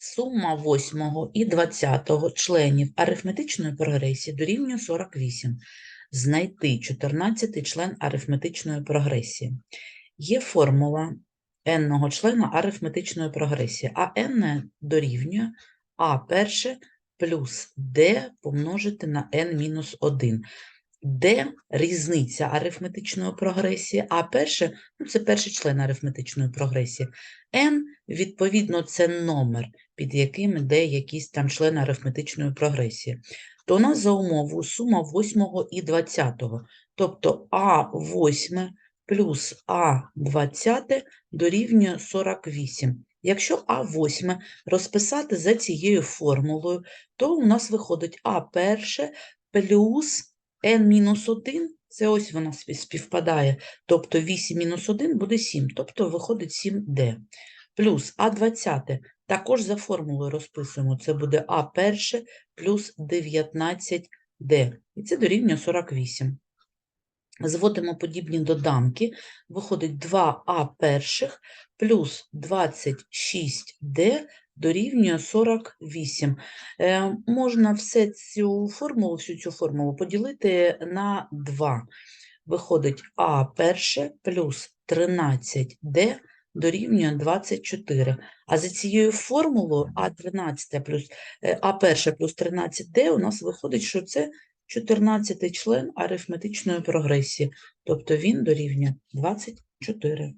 Сума 8 і 20 членів арифметичної прогресії дорівнює 48. Знайти 14 член арифметичної прогресії. Є формула n члена арифметичної прогресії, а n дорівнює а перше плюс d помножити на n-1. Де різниця арифметичної прогресії? А перше, ну це перший член арифметичної прогресії. n, відповідно, це номер, під яким йде якийсь там член арифметичної прогресії. То у нас за умовою сума 8 і 20. Тобто А8 плюс А20 дорівнює 48. Якщо А8 розписати за цією формулою, то у нас виходить А1 плюс n-1, це ось воно співпадає, тобто 8 мінус 1 буде 7, тобто виходить 7D. Плюс А20 також за формулою розписуємо, це буде А1 плюс 19D, і це дорівнює 48. Зводимо подібні доданки, виходить 2А перших плюс 26D дорівнює 48. Е, можна все цю формулу, всю цю формулу поділити на 2. Виходить А перше плюс 13D дорівнює 24. А за цією формулою А13 плюс е, А1 плюс 13D у нас виходить, що це 14 член арифметичної прогресії, тобто він дорівнює 24.